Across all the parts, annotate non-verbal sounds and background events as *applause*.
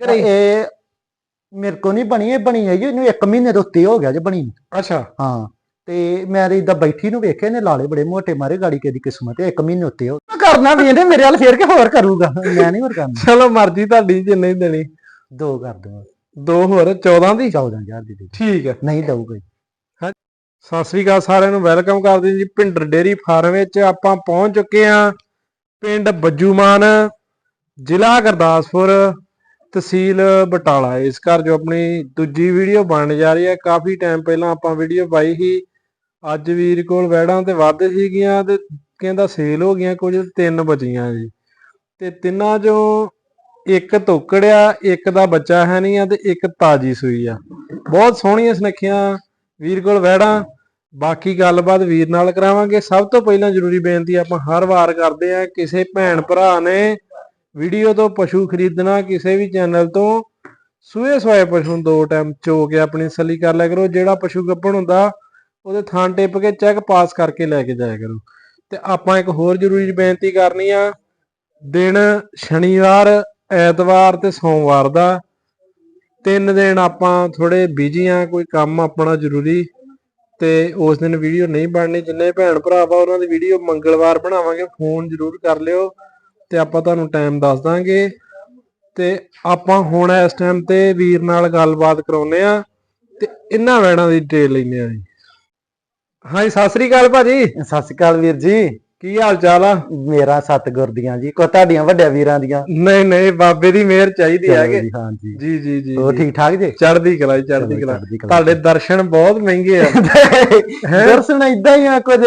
ਇਹ ਮੇਰੇ ਕੋ ਨਹੀਂ ਬਣੀ ਇਹ ਬਣੀ ਹੈ ਜੀ ਇਹਨੂੰ 1 ਮਹੀਨੇ ਦੇ ਉੱਤੇ ਹੋ ਗਿਆ ਜੇ ਬਣੀ। ਅੱਛਾ। ਹਾਂ ਤੇ ਮੈਂ ਇਦਾਂ ਬੈਠੀ ਨੂੰ ਵੇਖਿਆ ਨੇ ਲਾਲੇ ਬੜੇ ਮੋਟੇ ਮਾਰੇ ਗਾੜੀ ਕੇ ਦੀ ਕਿਸਮਤ ਹੈ 1 ਮਹੀਨੇ ਉੱਤੇ ਹੋ ਕਰਨਾ ਵੀ ਇਹਨੇ ਮੇਰੇ ਵੱਲ ਫੇਰ ਕੇ ਹੋਰ ਕਰੂਗਾ। ਮੈਂ ਨਹੀਂ ਹੋਰ ਕਰਨਾ। ਚਲੋ ਮਰਜ਼ੀ ਤੁਹਾਡੀ ਜੇ ਨਹੀਂ ਦੇਣੀ। ਦੋ ਕਰ ਦੂੰਗਾ ਦੋ ਹੋਰ 14 ਦੀ? 14000 ਦੀ ਦੇ। ਠੀਕ ਹੈ। ਨਹੀਂ ਦਊਗਾ। ਸਤਿ ਸ੍ਰੀ ਅਕਾਲ ਸਾਰਿਆਂ ਨੂੰ ਵੈਲਕਮ ਕਰਦੇ ਜੀ ਭਿੰਡਰ ਡੇਰੀ ਫਾਰਮ ਵਿੱਚ। ਆਪਾਂ ਪਹੁੰਚ ਚੁੱਕੇ ਹਾਂ ਪਿੰਡ ਬੱਜੂਮਾਨ ਜ਼ਿਲ੍ਹਾ ਗੁਰਦਾਸਪੁਰ। ਤਹਿਸੀਲ ਬਟਾਲਾ। ਇਸ ਘਰ ਜੋ ਆਪਣੀ ਦੂਜੀ ਵੀਡੀਓ ਬਣਨ ਜਾ ਰਹੀ ਹੈ, ਕਾਫੀ ਟਾਈਮ ਪਹਿਲਾਂ ਆਪਾਂ ਵੀਡੀਓ ਪਾਈ ਸੀ। ਅੱਜ ਵੀਰ ਕੋਲ ਵੈੜਾਂ ਤੇ ਵੱਧ ਸੀਗੀਆਂ ਤੇ ਕਹਿੰਦਾ ਸੇਲ ਹੋ ਗਈਆਂ ਕੁਝ ਤਿੰਨ ਬਚੀਆਂ ਜੀ। ਤੇ ਤਿੰਨਾਂ ਚੋਂ ਇੱਕ ਤੋਕੜਿਆ, ਇੱਕ ਦਾ ਬੱਚਾ ਹੈ ਨਹੀਂ ਆ ਤੇ ਇੱਕ ਤਾਜੀ ਸੂਈ ਆ। ਬਹੁਤ ਸੋਹਣੀਆਂ ਸੁਨੱਖੀਆਂ ਵੀਰ ਕੋਲ ਵੈੜਾਂ ਬਾਕੀ ਗੱਲਬਾਤ ਵੀਰ ਨਾਲ ਕਰਾਵਾਂਗੇ। ਸਭ ਤੋਂ ਪਹਿਲਾਂ ਜ਼ਰੂਰੀ ਬੇਨਤੀ ਆਪਾਂ ਹਰ ਵਾਰ ਕਰਦੇ ਆ ਕਿਸੇ ਭੈਣ ਭਰਾ ਨੇ ਵੀਡੀਓ ਤੋਂ ਪਸ਼ੂ ਖਰੀਦਣਾ ਕਿਸੇ ਵੀ ਚੈਨਲ ਤੋਂ, ਸੂਏ ਸਵਾਏ ਪਸ਼ੂ ਨੂੰ ਦੋ ਟਾਈਮ ਚੋ ਕੇ ਆਪਣੀ ਸਲੀ ਕਰ ਲਿਆ ਕਰੋ, ਜਿਹੜਾ ਪਸ਼ੂ ਗੱਭਣ ਹੁੰਦਾ, ਉਹਦੇ ਥਾਂ ਟਿੱਪ ਕੇ ਚੈੱਕ ਪਾਸ ਕਰਕੇ ਲੈ ਕੇ ਜਾਇਆ ਕਰੋ। ਤੇ ਆਪਾਂ ਇੱਕ ਹੋਰ ਜ਼ਰੂਰੀ ਬੇਨਤੀ ਕਰਨੀ ਆ, ਦਿਨ ਸ਼ਨੀਵਾਰ, ਐਤਵਾਰ ਤੇ ਸੋਮਵਾਰ ਦਾ, ਤਿੰਨ ਦਿਨ ਆਪਾਂ ਥੋੜੇ ਬਿਜ਼ੀ ਆ, ਕੋਈ ਕੰਮ ਆਪਣਾ ਜ਼ਰੂਰੀ, ਤੇ ਉਸ ਦਿਨ ਵੀਡੀਓ ਨਹੀਂ ਬਣਨੀ, ਜਿੰਨੇ ਭੈਣ ਭਰਾ ਵਾ ਉਹਨਾਂ ਦੀ ਵੀਡੀਓ ਮੰਗਲਵਾਰ ਬਣਾਵਾਂਗੇ, ਫੋਨ ਜ਼ਰੂਰ ਕਰ ਲਿਓ। ਤੇ ਆਪਾਂ ਤੁਹਾਨੂੰ ਟਾਈਮ ਦੱਸ ਦਾਂਗੇ ਤੇ ਆਪਾਂ ਹੁਣ ਇਸ ਟਾਈਮ ਤੇ ਵੀਰ ਨਾਲ ਗੱਲਬਾਤ ਕਰਾਉਨੇ ਆ ਤੇ ਇਹਨਾਂ ਵੈੜਾਂ ਦੀ ਡਿਟੇਲ ਲੈਨੇ ਆ ਜੀ। ਹਾਂਜੀ ਸਤਿ ਸ੍ਰੀ ਅਕਾਲ ਭਾਜੀ। ਸਤਿ ਸ਼੍ਰੀ ਅਕਾਲ ਵੀਰ ਜੀ। ਕੀ ਹਾਲ ਚਾਲ ਆ? ਮੇਰਾ ਸਤਗੁਰ ਦੀਆਂ ਜੀ ਕੋ ਤੁਹਾਡੀਆਂ ਵੱਡਿਆਂ ਵੀਰਾਂ ਦੀਆਂ? ਨਹੀਂ ਨਹੀਂ ਬਾਬੇ ਦੀ ਮਿਹਰ ਚਾਹੀਦੀ ਚਲੋ ਹੈਗੇ। ਜੀ, ਹਾਂ ਜੀ। ਜੀ ਜੀ ਜੀ। ਠੀਕ ਠਾਕ ਜੀ? ਚੜ੍ਹਦੀ ਕਲਾ ਚੜ੍ਹਦੀ ਕਲਾ। ਤੁਹਾਡੇ ਦਰਸ਼ਨ ਬਹੁਤ ਮਹਿੰਗੇ ਆ। *laughs* ਦਰਸ਼ਨ ਇਦਾਂ ਹੀ ਆ ਕੁਝ।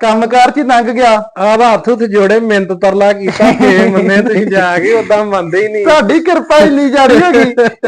ਕੰਮਕਾਰ ਚ ਹੀ ਲੰਘ ਗਿਆ। ਆਦਾ ਹੱਥ ਉੱਤੇ ਜੋੜੇ ਮਿੰਟ ਤਰਲਾ ਕੀਤਾ ਫੇ ਮੰਨੇ ਤੁਸੀਂ ਜਾ ਕੇ ਉਦਾਂ ਮੰਨਦੇ ਹੀ ਨਹੀਂ। ਤੁਹਾਡੀ ਕਿਰਪਾ ਇੰਨੀ ਜਾਰੀ ਹੈਗੀ।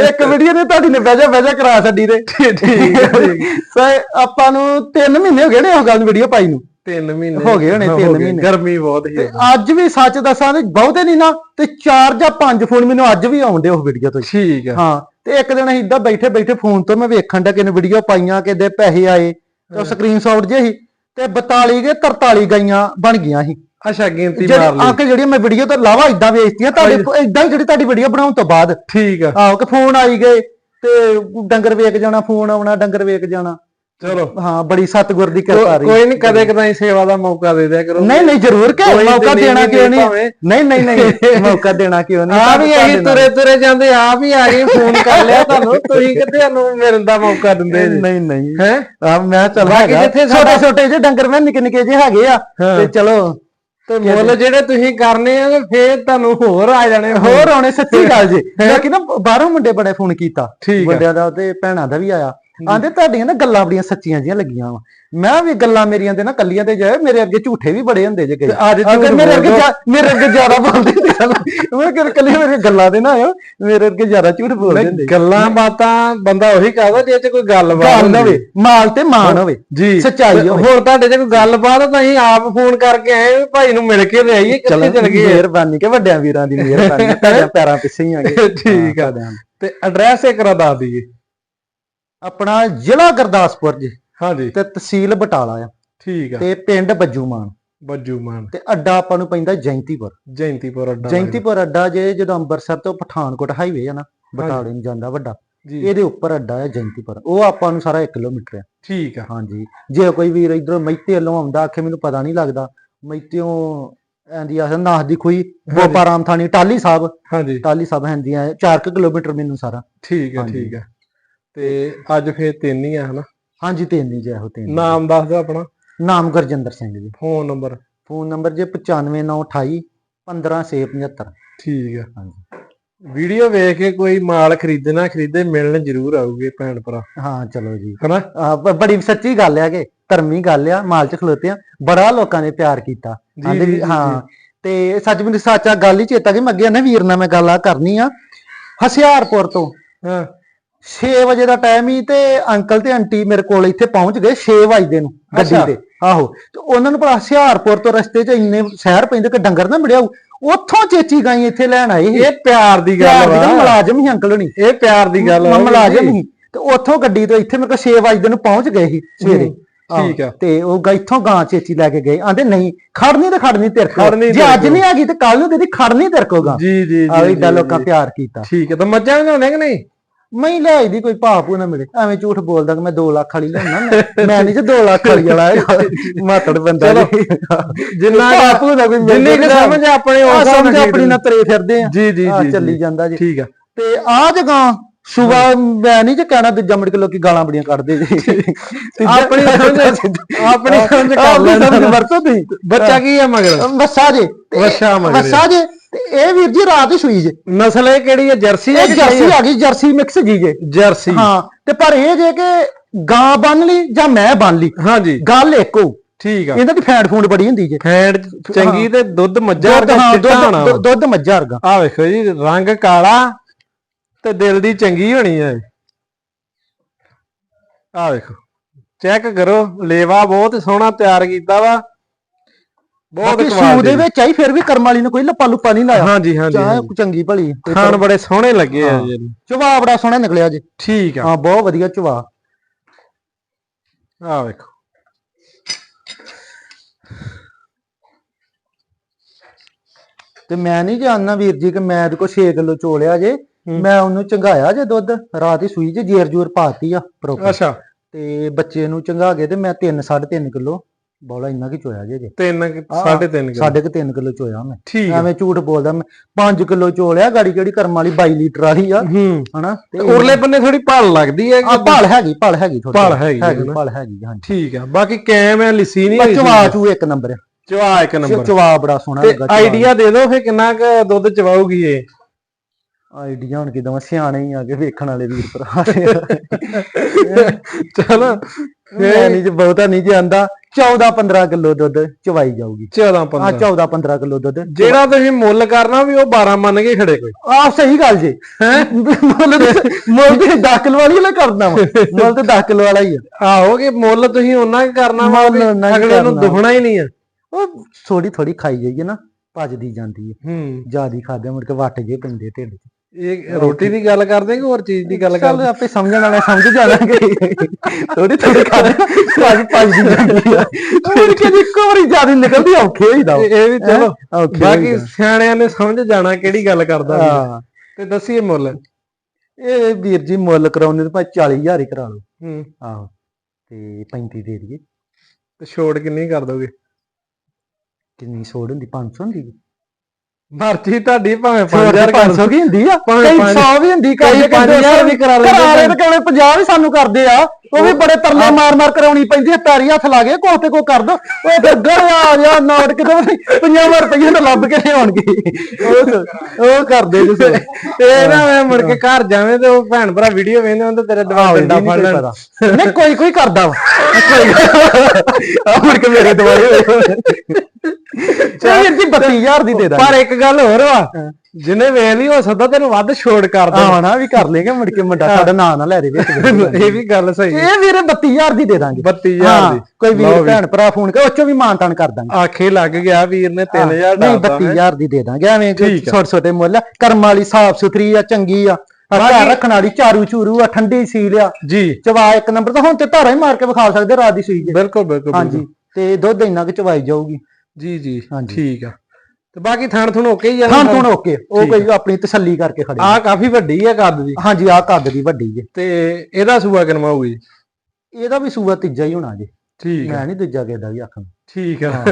ਇੱਕ ਵੀਡੀਓ ਨੇ ਤੁਹਾਡੀ ਨੇ ਬਹਿਜਾ ਬਹਿਜਾ ਕਰਾ ਛੱਡੀ ਤੇ। ਠੀਕ ਹੈ, ਠੀਕ ਹੈ। ਸੋ ਆਪਾਂ ਨੂੰ 3 ਮਹੀਨੇ ਹੋ ਗਏ ਨੇ ਉਹ ਗੱਲ ਵੀਡੀਓ ਪਾਈ ਨੂੰ। ਤਿੰਨ ਮਹੀਨੇ। ਹੋ ਗਏ ਹੋਣੇ, ਹੋ ਤਿੰਨ ਗਏ। ਮਹੀਨੇ। ਗਰਮੀ ਬਹੁਤ ਹੀ ਅੱਜ ਵੀ ਸੱਚ ਦੱਸਾਂ ਤੇ ਬਹੁਤੇ ਨਹੀਂ ਨਾ ਤੇ 4 ਜਾਂ 5 ਫੋਨ ਮੈਨੂੰ ਅੱਜ ਵੀ ਆਉਂਦੇ ਉਸ ਵੀਡੀਓ ਤੋਂ। ਠੀਕ ਆ ਹਾਂ ਤੇ ਇੱਕ ਦਿਨ ਅਸੀਂ ਇਦਾਂ ਬੈਠੇ ਬੈਠੇ ਫੋਨ ਤੋਂ ਮੈਂ ਵੇਖਣ ਦਾ ਕਿਨੇ ਵੀਡੀਓ ਪਾਈਆਂ ਕਿਦੇ ਪੈਸੇ ਆਏ। ਤੇ ਸਕਰੀਨਸ਼ਾਟ ਜੇ ਸੀ ਤੇ 42 ਕੇ 43 ਗਈਆਂ ਬਣ ਗਈਆਂ ਸੀ। ਅੱਛਾ ਗਿਣਤੀ ਮਾਰ ਲਈ। ਆਕੇ ਜਿਹੜੀ ਮੈਂ ਵੀਡੀਓ ਤੋਂ ਲਾਵਾ ਇਦਾਂ ਵੇਚਤੀਆਂ ਤੁਹਾਡੇ ਇਦਾਂ ਹੀ ਜਿਹੜੀ ਤੁਹਾਡੀ ਵੀਡੀਓ ਬਣਾਉਣ ਤੋਂ ਬਾਅਦ। ਠੀਕ ਆ। ਆਹੋ ਕਿ ਫੋਨ ਆਈ ਗਏ ਤੇ ਡੰਗਰ ਵੇਚ ਜਾਣਾ ਫੋਨ ਆਉਣਾ ਡੰਗਰ ਵੇਚ ਜਾਣਾ। ਚਲੋ। ਹਾਂ ਬੜੀ ਸਤਿਗੁਰ ਦੀ ਕਿਰਪਾ ਰਹੀ। ਕੋਈ ਨਹੀਂ ਕਦੇ ਕਦਾਈ ਸੇਵਾ ਦਾ ਮੌਕਾ ਦੇ ਦਿਆ ਕਰੋ। ਨਹੀਂ ਨਹੀਂ ਜ਼ਰੂਰ ਕਿ ਮੌਕਾ ਦੇਣਾ ਕਿਉਂ ਨਹੀਂ। ਨਹੀਂ ਨਹੀਂ ਨਹੀਂ ਮੌਕਾ ਦੇਣਾ ਕਿਉਂ ਨਹੀਂ? ਆ ਵੀ ਅਸੀਂ। ਤੁਰੇ ਤੁਰੇ ਜਾਂਦੇ ਆ ਵੀ ਆ ਗਏ ਫੋਨ ਕਰ ਲਿਆ ਤੁਹਾਨੂੰ। ਤੁਸੀਂ ਕਿੱਥੇ ਸਾਨੂੰ ਮਿਲਣ ਦਾ ਮੌਕਾ ਦਿੰਦੇ ਨਹੀਂ ਨਹੀਂ। ਹੈ? ਆ ਮੈਂ ਚੱਲ ਬਾਕੀ ਜਿੱਥੇ ਛੋਟੇ ਛੋਟੇ ਜਿਹੇ ਡੰਗਰ ਮੈਂ ਨਿੱਕੇ ਨਿੱਕੇ ਜਿਹੇ ਹੈਗੇ ਆ। ਤੇ ਚਲੋ। ਤੇ ਮੁੱਲ ਜਿਹੜੇ ਤੁਸੀਂ ਕਰਨੇ ਆ ਤੇ ਫੇਰ ਤੁਹਾਨੂੰ ਹੋਰ ਆ ਜਾਣੇ ਹੋਰ ਆਉਣੇ ਸੱਚੀ ਗੱਲ ਜੀ। ਬਾਕੀ ਨਾ ਬਾਹਰੋਂ ਮੁੰਡੇ ਬੜੇ ਫੋਨ ਕੀਤਾ। ਮੁੰਡਿਆਂ ਦਾ ਤੇ ਭੈਣਾਂ ਦਾ ਵੀ ਆਇਆ। ਆਂਦੇ ਤੁਹਾਡੀਆਂ ਨਾ ਗੱਲਾਂ ਬੜੀਆਂ ਸੱਚੀਆਂ ਜੀਆਂ ਲੱਗੀਆਂ ਵਾ। ਮੈਂ ਵੀ ਗੱਲਾਂ ਮੇਰੀਆਂ ਤੇ ਨਾ ਕੱਲੀਆਂ ਤੇ ਜਾਏ ਮੇਰੇ ਅੱਗੇ ਝੂਠੇ ਵੀ ਬੜੇ ਹੁੰਦੇ ਜੇ ਕਈ ਤੇ ਅਗਰ ਮੇਰੇ ਅੱਗੇ ਮੇਰੇ ਅੱਗੇ ਜ਼ਿਆਦਾ ਬੋਲਦੇ ਤੇ ਮੈਂ ਕਰ ਕੱਲੀਆਂ ਮੇਰੀਆਂ ਗੱਲਾਂ ਦੇ ਨਾ ਆਇਓ ਮੇਰੇ ਅੱਗੇ ਜ਼ਿਆਦਾ ਝੂਠ ਬੋਲਦੇ ਹੁੰਦੇ। ਗੱਲਾਂ ਬਾਤਾਂ ਬੰਦਾ ਉਹੀ ਕਰਦਾ ਜੇ ਚ ਕੋਈ ਗੱਲਬਾਤ। ਹੋਵੇ ਮਾਲ ਤੇ ਮਾਨ ਹੋਵੇ ਜੀ। ਸੱਚਾਈ ਤੇ ਹੋਵੇ। ਹੁਣ ਤੁਹਾਡੇ ਚ ਕੋਈ ਗੱਲਬਾਤ ਤਾਂ ਅਸੀਂ ਆਪ ਫੋਨ ਕਰਕੇ ਆਏ ਭਾਈ ਨੂੰ ਮਿਲ ਕੇ ਲਿਆਈਏ ਕਿੱਥੇ ਚਲ ਗਏ। ਆ? ਮਿਹਰਬਾਨੀ ਕਿ ਵੱਡਿਆਂ ਵੀਰਾਂ ਦੀ ਮਿਹਰਬਾਨੀ *laughs* ਤੁਹਾਡੇ ਪੈਰਾਂ ਪਿੱਛੇ ਹੀ ਆਗੇ। ਠੀਕ ਆ। ਤੇ ਐਡਰੈਸ ਇੱਕ ਰਾ ਦੱਸ ਦਈਏ। ਆਪਣਾ ਜ਼ਿਲ੍ਹਾ ਗੁਰਦਾਸਪੁਰ ਜੀ। ਹਾਂਜੀ। ਤੇ ਤਹਿਸੀਲ ਬਟਾਲਾ ਆ। ਠੀਕ ਆ। ਤੇ ਪਿੰਡ ਬੱਜੂਮਾਨ। ਬੱਜੂ ਮਾਨ ਤੇ ਅੱਡਾ ਆਪਾਂ ਨੂੰ ਪੈਂਦਾ ਜੈਂਤੀਪੁਰ। ਜੈਂਤੀਪੁਰ ਅੱਡਾ। ਜੈਂਤੀਪੁਰ ਅੱਡਾ ਜੇ ਜਦੋਂ ਅੰਮ੍ਰਿਤਸਰ ਤੋਂ ਪਠਾਨਕੋਟ ਹਾਈਵੇ ਆ ਨਾ ਬਟਾਲੇ ਨੂੰ ਜਾਂਦਾ ਵੱਡਾ। ਇਹਦੇ ਉੱਪਰ ਅੱਡਾ ਹੈ ਜੈਂਤੀਪੁਰ। ਉਹ ਆਪਾਂ ਨੂੰ ਸਾਰਾ 1 ਕਿਲੋਮੀਟਰ ਆ। ਠੀਕ ਆ। ਹਾਂਜੀ। ਜੇ ਕੋਈ ਵੀਰ ਇਧਰੋਂ ਮੈਤੇ ਵੱਲੋਂ ਆਉਂਦਾ ਆਖੇ ਮੈਨੂੰ ਪਤਾ ਨਹੀਂ ਲੱਗਦਾ। ਮੈਤਿਓਂ ਆਂਦੀ ਆ ਨਾਹ ਦੀ ਖੂਈ ਗੋਪਾਰਾਮ ਥਾਣੀ ਟਾਲੀ ਸਾਹਿਬ। ਹਾਂਜੀ। ਟਾਲੀ ਸਾਹਿਬ ਹੈਂਦੀਆਂ 4 ਕਿਲੋਮੀਟਰ ਮੈਨੂੰ ਸਾਰਾ। ਠੀਕ ਆ। ਠੀਕ ਆ। ਤੇ ਅੱਜ ਫੇਰ ਤਿੰਨ ਹੀ ਆ ਹਨਾ? ਹਾਂਜੀ ਤਿੰਨ ਹੀ ਜੇ ਇਹੋ ਤਿੰਨ ਨਾਮ ਦੱਸ ਦਿਓ ਆਪਣਾ। ਨਾਮ Gurjinder Singh ji. Phone number. Phone number ਜੇ 95928 15675 ਠੀਕ ਆ। ਹਾਂਜੀ। ਵੀਡੀਓ ਵੇਖ ਕੇ ਕੋਈ ਮਾਲ ਖਰੀਦਣਾ ਖਰੀਦੇ ਮਿਲਣ ਜ਼ਰੂਰ ਆਊਗੇ ਭੈਣ ਭਰਾ। ਹਾਂ ਚਲੋ ਜੀ। ਹਨਾ? ਬੜੀ ਸੱਚੀ ਗੱਲ ਆ ਕਿ ਧਰਮੀ ਗੱਲ ਆ ਮਾਲ ਚ ਖਲੋਤੇ ਆ ਬੜਾ ਲੋਕਾਂ ਨੇ ਪਿਆਰ ਕੀਤਾ। ਹਾਂ ਤੇ ਸੱਚ ਮੈਨੂੰ ਸੱਚਾ ਗੱਲ ਹੀ ਚੇਤਾ ਕਿ ਮੈਂ ਅੱਗੇ ਨਾ ਵੀਰ ਨਾਲ ਮੈਂ ਗੱਲ ਆ ਕਰਨੀ ਆ। ਹਸਿਆਰਪੁਰ ਤੋਂ। ਹਾਂ। 6 ਵਜੇ ਦਾ ਟਾਈਮ ਹੀ ਤੇ ਅੰਕਲ ਤੇ ਆਂਟੀ ਮੇਰੇ ਕੋਲ ਇੱਥੇ ਪਹੁੰਚ ਗਏ 6 ਵਜੇ ਨੂੰ ਗੱਡੀ। ਤੇ। ਆਹੋ। ਤੇ ਉਹਨਾਂ ਨੂੰ ਭਲਾ ਹਸਿਆਰਪੁਰ ਤੋਂ ਰਸਤੇ 'ਚ ਇੰਨੇ ਸ਼ਹਿਰ ਪੈਂਦੇ ਕਿ ਡੰਗਰ ਨਾ ਮਿਲਿਆ ਉੱਥੋਂ ਚੇਚੀ ਗਾਈ ਇੱਥੇ ਲੈਣ ਆਏ ਸੀ। ਇਹ ਪਿਆਰ ਦੀ ਗੱਲ ਵਾ। ਮੁਲਾਜ਼ਮ ਹੀ ਅੰਕਲ ਹੋਣੀ। ਇਹ ਪਿਆਰ ਦੀ ਗੱਲ ਵਾ ਮੁਲਾਜ਼ਮ। ਹੀ ਤੇ ਉੱਥੋਂ ਗੱਡੀ ਤੋਂ ਇੱਥੇ ਮੇਰੇ ਕੋਲ 6 ਵਜੇ ਨੂੰ ਪਹੁੰਚ ਗਏ ਸੀ ਸਵੇਰੇ। ਠੀਕ ਆ। ਤੇ ਉਹ ਗਾ ਇੱਥੋਂ ਗਾਂ ਚੇਚੀ ਲੈ ਕੇ ਗਏ। ਆਂਦੇ ਨਹੀਂ ਖੜਨੀ ਤੇ ਖੜਨੀ ਤੇਰੇ ਕੋਲ। ਜੇ ਅੱਜ। ਨਹੀਂ ਹੈਗੀ ਤੇ ਕੱਲ ਨੂੰ ਤੇਰੀ ਖੜਨੀ ਤੇਰੇ ਕੋਲ ਗਾਂ। ਜੀ ਜੀ ਆ ਜੀ ਜੀ, ਲੋਕਾਂ। ਪਿਆਰ ਕੀਤਾ। ਠੀਕ ਹੈ ਤਾਂ ਮੱਝਾਂ ਵੀ ਲਿਆਉਂਦੇ ਕਿ ਨਹੀਂ? ਮੈਂ ਲੈ ਦੀ ਕੋਈ ਭਾਪੂ ਨਾ ਮਿਲੇ ਐਵੇਂ ਝੂਠ ਬੋਲਦਾ ਕਿ ਮੈਂ 2 ਲੱਖ ਵਾਲੀ ਲਿਆਉਣਾ ਮੈਂ ਨਹੀਂ ਜੇ 2 ਲੱਖ ਵਾਲੀ ਵਾਲਾ। ਮਾਤੜ ਬੰਦਾ ਜਿੰਨਾ ਭਾਪੂ ਦਾ ਕੋਈ ਜਿੰਨੀ ਕੁ ਸਮਝ ਆਪਣੇ ਹਿਸਾਬ ਸਮਝ ਆਪਣੀ ਨਾਲ ਤਰੇ ਫਿਰਦੇ ਆ। ਜੀ ਜੀ ਜੀ ਚੱਲੀ। ਜਾਂਦਾ ਜੀ। ਠੀਕ ਆ। ਤੇ ਆ ਜਗ੍ਹਾ ਸੁਬਾ ਮੈਂ ਨਹੀਂ ਜੇ ਕਹਿਣਾ ਦੂਜਾ ਮੁੜ ਕੇ ਲੋਕੀ ਗਾਲਾਂ ਬੜੀਆਂ ਕੱਢਦੇ ਜੀ। ਆਪਣੀ ਆਪਣੀ ਸਮਝ ਕਰ ਲੈਣਾ ਵਰਤੋ ਤੁਸੀਂ। ਬੱਚਾ ਕੀ ਆ ਮਗਰ? ਵਸਾ ਜੇ। ਵੱਛਾ ਮਗਰ। ਵੱਛਾ ਜੇ। ਤੇ ਇਹ ਵੀਰ ਜੀ ਰਾਤ ਹੀ ਸੂਈ ਜੇ। ਨਸਲ ਇਹ ਕਿਹੜੀ ਹੈ? ਜਰਸੀ ਹੈ ਇਹ ਕਿ ਜਰਸੀ ਆ ਗਈ ਜਰਸੀ ਮਿਕਸ ਜੀ ਜੇ। ਜਰਸੀ। ਹਾਂ ਤੇ ਪਰ ਇਹ ਜੇ ਕਿ ਗਾਂ ਬੰਨ ਲਈ ਜਾਂ ਮੈਂ ਬੰਨ ਲਈ? ਹਾਂਜੀ। ਗੱਲ ਇੱਕੋ ਠੀਕ ਆ। ਇਹਨਾਂ ਦੀ ਫੈਟ ਫੂਡ ਬੜੀ ਹੁੰਦੀ ਜੇ। ਫੈਟ ਚੰਗੀ ਤੇ ਦੁੱਧ ਮੱਝਾਂ ਹਾਂ ਚਿੱਟਾ ਦੁੱਧ ਮੱਝਾਂ ਵਰਗਾ। ਆ ਵੇਖੋ ਜੀ ਰੰਗ ਕਾਲਾ ਤੇ ਦਿਲ ਦੀ ਚੰਗੀ ਹੋਣੀ ਹੈ ਆ ਵੇਖੋ। ਚੈੱਕ ਕਰੋ ਲੇਵਾ ਬਹੁਤ ਸੋਹਣਾ ਤਿਆਰ ਕੀਤਾ ਵਾ। ਬਹੁਤ ਬਾਕੀ ਸੂ ਕਮਾਲ ਦੇ ਦੀ ਵਿੱਚ ਆਈ ਫਿਰ ਵੀ ਕਰਮ ਵਾਲੀ ਨੇ ਕੋਈ ਲੱਪਾ ਲੁੱਪਾ ਨਹੀਂ ਲਾਇਆ। ਹਾਂਜੀ ਹਾਂਜੀ ਚਾਹ ਹਾਂਜੀ। ਚੰਗੀ ਭਲੀ ਖਾਣ ਬੜੇ ਸੋਹਣੇ ਲੱਗੇ ਆ ਹਾਂ। ਜੀ ਚੁਵਾ ਬੜਾ ਸੋਹਣਾ ਨਿਕਲਿਆ ਜੀ ਠੀਕ ਆ। ਹਾਂ ਬਹੁਤ ਵਧੀਆ ਚੁਵਾ। ਆ ਵੇਖੋ। ਤੇ ਮੈਂ ਨਹੀਂ ਜਾਣਨਾ ਵੀਰ ਜੀ ਕਿ ਮੈਂ ਇਹਦੇ ਕੋ 6 ਕਿਲੋ ਚੋਲਿਆ ਜੇ। ਮੈਂ ਉਹਨੂੰ ਚੰਗਾਇਆ ਜੇ ਦੁੱਧ ਰਾਤ ਹੀ ਸੂਈ ਜੇ ਜੇਰ ਜੂਰ ਪਾਤੀ ਆ ਪ੍ਰੋਪਰ ਅੱਛਾ। ਤੇ ਬੱਚੇ ਨੂੰ ਚੰਗਾ ਕੇ ਤੇ ਮੈਂ 3 3.5 ਕਿਲੋ ਬੋਲਾ ਇੰਨਾ ਕੀ ਚੋਇਆ ਜੇ ਜੇ ਤਿੰਨ ਸਾਢੇ ਤਿੰਨ ਕਿਲੋ। ਸਾਢੇ ਕੁ 3 ਕਿਲੋ ਚੋਇਆ ਮੈਂ ਠੀਕ ਐਵੇਂ ਝੂਠ ਬੋਲਦਾ ਮੈਂ 5 ਕਿਲੋ ਚੋਲਿਆ ਗਾੜੀ ਕਿਹੜੀ ਕਰਮ ਵਾਲੀ 22 ਲੀਟਰ ਵਾਲੀ ਆ। ਹੂੰ। ਹਨਾ? ਤੇ ਉਰਲੇ ਬੰਨੇ ਥੋੜੀ ਭਾਲ ਲੱਗਦੀ ਹੈ ਆ ਭਾਲ ਹੈਗੀ ਭਾਲ ਹੈਗੀ ਥੋੜੀ ਭਾਲ ਹੈਗੀ ਹੈ ਹੈਗੀ ਨਾ। ਭਾਲ ਹੈਗੀ ਹਾਂਜੀ। ਠੀਕ ਆ। ਬਾਕੀ ਕੈਮ ਹੈ ਲਿਸੀ ਨਹੀਂ ਹੋਈ ਚਵਾ ਚੂ ਇੱਕ ਨੰਬਰ। ਆ ਚਵਾ ਇੱਕ ਨੰਬਰ। ਚਵਾ ਬੜਾ ਸੋਹਣਾ ਤੇ ਲੱਗਾ। ਆਈਡੀਆ ਦੇ ਦਿਓ ਫੇ ਕਿੰਨਾ ਕੁ ਦੁੱਧ ਚਵਾਉਗੀ ਇਹ। ਆਈਡੀਆ ਹੁਣ ਕਿਦਾਂ ਸਿਆਣੇ ਹੀ ਆ ਕੇ ਵੇਖਣ ਵਾਲੇ ਵੀਰ ਭਰਾ। *laughs* ਚਲੋ। ਮੈਂ ਨਹੀਂ। ਜੇ ਬਹੁਤਾ ਨਹੀਂ ਜੇ ਆਂਦਾ 14 15 ਕਿਲੋ ਦੁੱਧ ਚਵਾਈ ਜਾਊਗੀ। 14 ਆ 15 14 15 ਕਿਲੋ ਦੁੱਧ ਜਿਹੜਾ ਤੁਸੀਂ ਮੁੱਲ ਕਰਨਾ ਵੀ ਉਹ 12 ਮੰਨ ਕੇ ਖੜੇ ਕੋਈ। ਆ ਸਹੀ ਗੱਲ ਜੀ। ਮੁੱਲ ਮੁੱਲ ਤੇ 10 ਕਿਲੋ ਵਾਲੀ ਵਾਲਾ ਕਰਦਾ ਵਾ। ਮੁੱਲ ਤੇ 10 ਕਿਲੋ ਵਾਲਾ ਹੀ ਆ। ਆਹੋ ਕਿ ਮੁੱਲ ਤੁਸੀਂ ਉਹਨਾਂ ਹੀ ਕਰਨਾ ਵਾ ਹੀ ਅਗਲੇ ਨੂੰ ਕਰਨਾ। ਦੁਖਣਾ ਹੀ ਨਹੀਂ ਆ। ਉਹ ਥੋੜੀ ਥੋੜੀ ਖਾਈ ਜਾਈਏ ਨਾ ਭੱਜਦੀ ਜਾਂਦੀ ਹੈ ਹੂੰ। ਜਿਆਦੀ ਖਾਦੇ ਮੁੜ ਕੇ ਵੱਟ ਜੇ ਪੈਂਦੇ ਢਿੱਡ 'ਚ। ਇਹ ਰੋਟੀ ਦੀ ਗੱਲ ਕਰਦੇ ਕਿ ਹੋਰ ਚੀਜ਼ ਦੀ ਗੱਲ ਕਰਦੇ? ਆਪੇ ਸਮਝਣ ਵਾਲੇ ਸਮਝ ਜਾਣਗੇ। ਥੋੜੀ ਥੋੜੀ ਭੱਜ ਭੱਜਦੀ ਜਾਂਦੀ ਆ। ਮੁੜ ਕੇ ਇੱਕੋ ਵਾਰੀ ਜਿਆਦੀ ਨਿਕਲਦੀ ਔਖੇ ਹੋਈਦਾ ਇਹ ਇਹ ਵੀ ਚਲੋ ਬਾਕੀ। ਸਿਆਣਿਆਂ ਨੇ ਸਮਝ ਜਾਣਾ ਕਿਹੜੀ ਗੱਲ ਕਰਦਾ। ਹਾਂ। ਤੇ ਦੱਸੀਏ ਮੁੱਲ। ਇਹ ਵੀਰ ਜੀ ਮੁੱਲ ਕਰਾਉਣੇ ਤੇ ਭਾਵੇਂ 40000 ਹੀ ਕਰਾ ਲਓ। ਹੂੰ। ਆਹੋ ਤੇ 35 ਦੇ ਦਈਏ। ਤੇ ਛੋੜ ਕਿੰਨੀ ਕਰ ਦੋਗੇ? ਕਿੰਨੀ ਛੋੜ ਹੁੰਦੀ? 500 ਹੁੰਦੀ। ਮਰਜ਼ੀ ਤੁਹਾਡੀ ਭਾਵੇਂ 5000 5000 ਕਰ 500 ਕੀ ਹੁੰਦੀ ਆ? ਭਾਵੇਂ ਕਈ ਪੰਜ- 100 ਵੀ ਹੁੰਦੀ ਕਰਦੇ ਪੰਜ ਹਜ਼ਾਰ ਵੀ ਕਰਾ ਲੈਂਦੇ ਤਾਂ ਕਹਿੰਦੇ 50 ਵੀ ਸਾਨੂੰ ਕਰਦੇ ਆ। ਉਹ ਵੀ ਬੜੇ ਤਰਲੇ ਮਾਰ ਮਾਰ ਕਰਾਉਣੀ ਪੈਂਦੀ ਆ ਪੈਰੀ ਹੱਥ ਲਾ ਕੇ ਕੋਹ ਤੇ ਕੋ ਕਰ ਦੋ। ਉਹ ਫਿਰ ਗੜਿਆ ਆ ਗਿਆ ਨਾਟ ਕਿਤੇ 50 ਰੁਪਏ ਤਾਂ ਲੱਭ ਕੇ ਲਿਆਉਣਗੇ। ਉਹ ਉਹ ਕਰਦੇ ਜਿਸ ਤੇ ਨਾ ਮੈਂ ਮੁੜ ਕੇ ਘਰ ਜਾਵੇਂ ਤੇ ਉਹ ਭੈਣ ਭਰਾ ਵੀਡੀਓ ਵੇਖਦੇ ਹੁੰਦੇ ਤੇਰੇ ਦਿਮਾਗ ਡੰਡਾ ਫੜ ਲੈਣ ਨਹੀਂ ਕੋਈ ਕੋਈ ਕਰਦਾ ਵਾ। ਆ ਮੁੜ ਕੇ ਮੇਰੇ ਦੁਆਲੇ ਹੋਏ ਚਾਹ ਵੀਰ ਜੀ 32000 ਦੀ ਦੇ ਦਾਂਗੇ। ਪਰ ਇੱਕ ਗੱਲ ਹੋਰ ਵਾ ਜਿਹਨੇ ਵੇਖ ਲਈ ਉਹ ਸਦਾ ਤੈਨੂੰ ਵੱਧ ਛੋੜ ਕਰ ਦੇ ਆਵਣਾ ਵੀ ਕਰ ਲੇਗਾ ਮੁੜ ਕੇ ਮੁੰਡਾ ਸਾਡਾ ਨਾਂ ਨਾ ਲੈ ਦੇ ਵਿੱਚ ਇਹ ਵੀ ਗੱਲ ਸਹੀ ਹੈ। ਇਹ ਵੀਰੇ 32000 ਦੀ ਦੇ ਦਾਂਗੇ। 32000 ਹਾਂ, ਦੀ। ਕੋਈ ਵੀਰ। ਭੈਣ ਭਰਾ ਫੋਨ ਕਰ ਉਹ ਚੋਂ ਵੀ ਮਾਨਤਾਨ ਕਰ ਦਾਂਗੇ। ਆਖੇ ਲੱਗ ਗਿਆ ਵੀਰ ਨੇ 3000 ਨਹੀਂ ਡਾਲਦਾ 32000 ਦੀ ਦੇ ਦਾਂਗੇ। ਐਵੇਂ। ਛੋਟੇ ਛੋਟੇ ਮੁੱਲ। ਕਰਮ ਵਾਲੀ ਸਾਫ਼ ਸੁਥਰੀ ਆ ਚੰਗੀ ਆ। ਘਰ ਰੱਖਣ ਵਾਲੀ ਚਾਰੂ ਚੂਰੂ ਆ ਠੰਡੀ ਸੀਲ ਆ। ਜੀ। ਚਵਾ ਇੱਕ ਨੰਬਰ ਤਾਂ ਹੁਣ ਤੇ ਧਾਰਾ ਹੀ ਮਾਰ ਕੇ ਵਿਖਾ ਸਕਦੇ ਰਾਤ ਦੀ ਸੂਈ ਜੇ ਬਿਲਕੁਲ ਬਿਲਕੁਲ ਹਾਂਜੀ ਤੇ ਦੁੱਧ ਇੰਨਾ ਕਿ ਚਵਾਈ ਜਾਊਗੀ। ਜੀ ਜੀ। ਹਾਂਜੀ। ਠੀਕ ਆ। ਤੇ ਬਾਕੀ ਥਣ ਥਣ ਓਕੇ ਹੀ ਆ। ਹਾਂ ਹੁਣ ਓਕੇ ਉਹ ਕੋਈ ਆਪਣੀ ਤਸੱਲੀ ਕਰਕੇ ਖੜੇ ਆ। ਕਾਫੀ ਵੱਡੀ ਆ ਕੱਦ ਦੀ। ਹਾਂਜੀ ਆ ਕੱਦ ਦੀ ਵੱਡੀ ਜੇ। ਤੇ ਇਹਦਾ ਸੂਆ ਕਿਨਮਾ ਹੋਊਗੀ ਇਹਦਾ ਵੀ ਸੂਆ ਤੀਜਾ ਹੀ ਹੋਣਾ ਜੇ। ਠੀਕ ਆ। ਮੈਂ ਨਹੀਂ ਦੂਜਾ ਕਿਸੇ ਦਾ ਵੀ ਆਖਾਂ ਠੀਕ ਆ। ਹਾਂ।